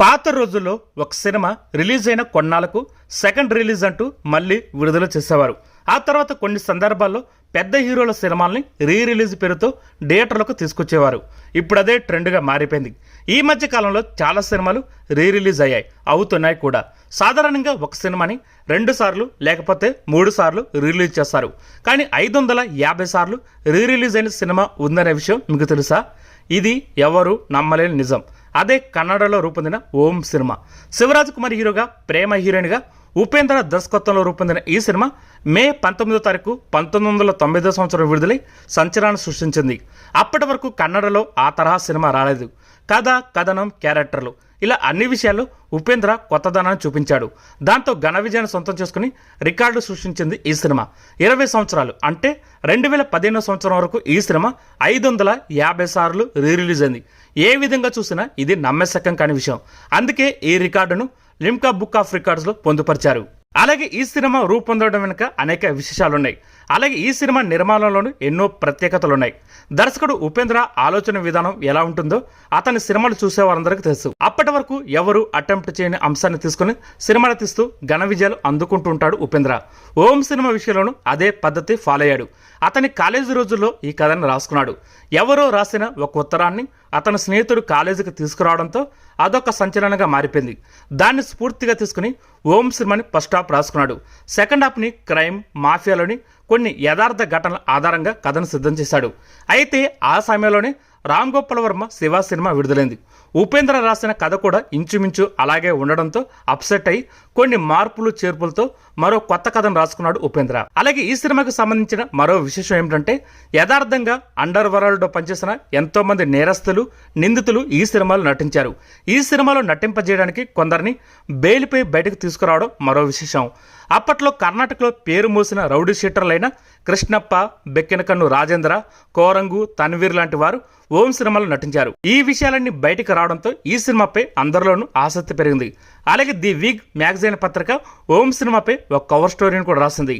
పాత రోజుల్లో ఒక సినిమా రిలీజ్ అయిన కొన్నాళ్ళకు సెకండ్ రిలీజ్ అంటూ మళ్ళీ విడుదల చేసేవారు. ఆ తర్వాత కొన్ని సందర్భాల్లో పెద్ద హీరోల సినిమాల్ని రీ రిలీజ్ పేరుతో థియేటర్లకు తీసుకొచ్చేవారు. ఇప్పుడు అదే ట్రెండ్గా మారిపోయింది. ఈ మధ్య కాలంలో చాలా సినిమాలు రీ రిలీజ్ అయ్యాయి. అవుతున్నాయి కూడా. సాధారణంగా ఒక సినిమాని రెండు సార్లు లేకపోతే మూడు సార్లు రిలీజ్ చేస్తారు. కానీ ఐదు వందల యాభై సార్లు రీ రిలీజ్ అయిన సినిమా ఉందనే విషయం మీకు తెలుసా? ఇది ఎవరు నమ్మలేని నిజం. అదే కన్నడలో రూపొందిన ఓం సినిమా. శివరాజ్ కుమార్ హీరోగా ప్రేమ హీరోయిన్గా ఉపేంద్ర దర్శకత్వంలో రూపొందిన ఈ సినిమా మే పంతొమ్మిదో తారీఖు పంతొమ్మిది వందల తొంభైదో సంవత్సరం విడుదలై సంచలనం సృష్టించింది. అప్పటి వరకు కన్నడలో ఆ తరహా సినిమా రాలేదు. కథ కథనం క్యారెక్టర్లు ఇలా అన్ని విషయాల్లో ఉపేంద్ర కొత్తదనాన్ని చూపించాడు. దాంతో ఘన విజయాన్ని సొంతం చేసుకుని రికార్డు సృష్టించింది ఈ సినిమా. ఇరవై సంవత్సరాలు అంటే రెండు వేల పదిహేనో సంవత్సరం వరకు ఈ సినిమా ఐదు వందల యాభై సార్లు రీ రిలీజ్ అయింది. ఏ విధంగా చూసినా ఇది నమ్మశకం కాని విషయం. అందుకే ఈ రికార్డును లిమ్కా బుక్ ఆఫ్ రికార్డ్స్లో పొందుపరిచారు. అలాగే ఈ సినిమా రూపొందడం వెనుక అనేక విశేషాలున్నాయి. అలాగే ఈ సినిమా నిర్మాణంలోనూ ఎన్నో ప్రత్యేకతలున్నాయి. దర్శకుడు ఉపేంద్ర ఆలోచన విధానం ఎలా ఉంటుందో అతని సినిమాలు చూసేవారందరికీ తెలుసు. అప్పటి వరకు ఎవరు అటెంప్ట్ చేయని అంశాన్ని తీసుకుని సినిమాలు తీస్తూ ఘన విజయాలు అందుకుంటుంటాడు ఉపేంద్ర. ఓం సినిమా విషయంలోనూ అదే పద్ధతి ఫాలో అయ్యాడు. అతని కాలేజీ రోజుల్లో ఈ కథను రాసుకున్నాడు. ఎవరో రాసిన ఒక ఉత్తరాన్ని అతని స్నేహితుడు కాలేజీకి తీసుకురావడంతో అదొక సంచలనంగా మారిపోయింది. దాన్ని స్ఫూర్తిగా తీసుకుని ఓం సినిమాని ఫస్ట్ హాఫ్ రాసుకున్నాడు. సెకండ్ హాఫ్ని క్రైమ్ మాఫియాలోని కొన్ని యథార్థ ఘటనల ఆధారంగా కథను సిద్ధం చేశాడు. అయితే ఆ సమయంలోనే రామ్ గోపాల్ వర్మ శివ సినిమా విడుదలైంది. ఉపేంద్ర రాసిన కథ కూడా ఇంచుమించు అలాగే ఉండడంతో అప్సెట్ అయి కొన్ని మార్పులు చేర్పులతో మరో కొత్త కథను రాసుకున్నాడు ఉపేంద్ర. అలాగే ఈ సినిమాకు సంబంధించిన మరో విశేషం ఏమిటంటే యథార్థంగా అండర్ వరల్డ్లో పనిచేసిన ఎంతోమంది నేరస్తులు నిందితులు ఈ సినిమాలో నటించారు. ఈ సినిమాలో నటింపజేయడానికి కొందరిని బెయిల్పై బయటకు తీసుకురావడం మరో విశేషం. అప్పట్లో కర్ణాటకలో పేరు మోసిన రౌడీ షీటర్లైన కృష్ణప్ప బెక్కినకన్ను రాజేంద్ర కోరంగు తన్వీర్ లాంటి వారు ఓం సినిమాలో నటించారు. ఈ విషయాలన్నీ బయటకు రావడంతో ఈ సినిమాపై అందరిలోనూ ఆసక్తి పెరిగింది. అలాగే ది వీక్ మ్యాగజైన్ పత్రిక ఓం సినిమాపై ఒక కవర్ స్టోరీని కూడా రాసింది.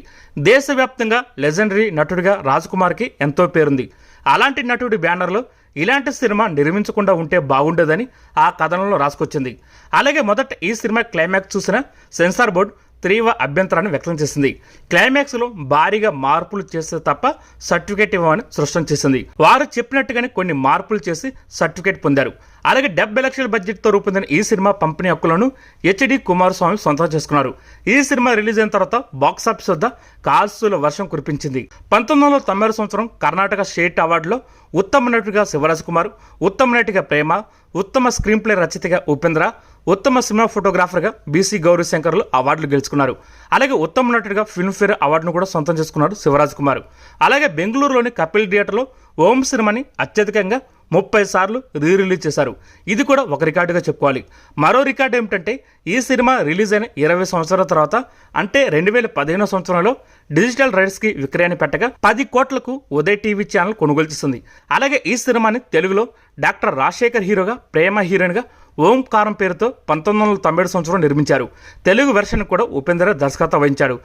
దేశవ్యాప్తంగా లెజెండరీ నటుడిగా రాజ్ కుమార్కి ఎంతో పేరుంది. అలాంటి నటుడి బ్యానర్లో ఇలాంటి సినిమా నిర్మించకుండా ఉంటే బాగుండేదని ఆ కథనంలో రాసుకొచ్చింది. అలాగే మొదట ఈ సినిమా క్లైమాక్స్ చూసిన సెన్సార్ బోర్డు తీవ్ర అభ్యంతరాన్ని వ్యక్తం చేసింది. క్లైమాక్స్లో భారీగా మార్పులు చేస్తే తప్ప సర్టిఫికేట్ ఇవ్వమని స్పష్టం చేసింది. వారు చెప్పినట్టుగానే కొన్ని మార్పులు చేసి సర్టిఫికేట్ పొందారు. అలాగే డెబ్బై లక్షల బడ్జెట్తో రూపొందిన ఈ సినిమా పంపిణీ హక్కులను హెచ్డి కుమారస్వామి సొంతం చేసుకున్నారు. ఈ సినిమా రిలీజ్ అయిన తర్వాత బాక్సాఫీస్ వద్ద కాల్సుల వర్షం కురిపించింది. పంతొమ్మిది వందల తొంభై సంవత్సరం కర్ణాటక స్టేట్ అవార్డులో ఉత్తమ నటుడిగా శివరాజ్ కుమార్ ఉత్తమ నటిగా ప్రేమ ఉత్తమ స్క్రీన్ ప్లే రచయితగా ఉపేంద్ర ఉత్తమ సినిమా ఫోటోగ్రాఫర్గా బీసీ గౌరీ శంకర్లు అవార్డులు గెలుచుకున్నారు. అలాగే ఉత్తమ నటుడిగా ఫిల్మ్ఫేర్ అవార్డును కూడా సొంతం చేసుకున్నాడు శివరాజ్ కుమార్. అలాగే బెంగళూరులోని కపిల్ థియేటర్లో ఓం సినిమాని అత్యధికంగా ముప్పై సార్లు రీ రిలీజ్ చేశారు. ఇది కూడా ఒక రికార్డుగా చెప్పుకోవాలి. మరో రికార్డు ఏమిటంటే ఈ సినిమా రిలీజ్ అయిన ఇరవై సంవత్సరాల తర్వాత అంటే రెండు వేల పదిహేనో సంవత్సరంలో డిజిటల్ రైట్స్కి విక్రయాన్ని పెట్టగా పది కోట్లకు ఉదయ్ టీవీ ఛానల్ కొనుగోలు చేస్తుంది అలాగే ఈ సినిమాని తెలుగులో డాక్టర్ రాజశేఖర్ హీరోగా ప్రేమ హీరోయిన్గా ఓంకారం పేరుతో పంతొమ్మిది వందల తొంభై సంవత్సరం నిర్మించారు. తెలుగు వెర్షన్ కూడా ఉపేంద్ర దర్శకత్వం వహించాడు.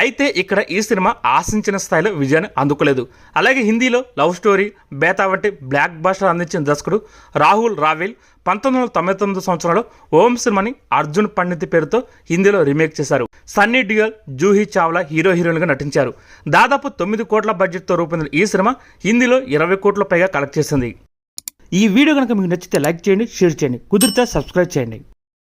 అయితే ఇక్కడ ఈ సినిమా ఆశించిన స్థాయిలో విజయాన్ని అందుకోలేదు. అలాగే హిందీలో లవ్ స్టోరీ బేతా వంటి బ్లాక్ బాస్టర్ అందించిన దర్శకుడు రాహుల్ రావెల్ పంతొమ్మిది వందల తొంభై తొమ్మిది సంవత్సరంలో ఓం సినిమాని అర్జున్ పండిత్ పేరుతో హిందీలో రీమేక్ చేశారు. సన్నీ డియోల్ జూహీ చావ్లా హీరో హీరోయిన్గా నటించారు. దాదాపు తొమ్మిది కోట్ల బడ్జెట్తో రూపొందిన ఈ సినిమా హిందీలో ఇరవై కోట్ల పైగా కలెక్ట్ చేసింది. ఈ వీడియో కనుక మీకు నచ్చితే లైక్ చేయండి షేర్ చేయండి. కుదిరితే సబ్స్క్రైబ్ చేయండి.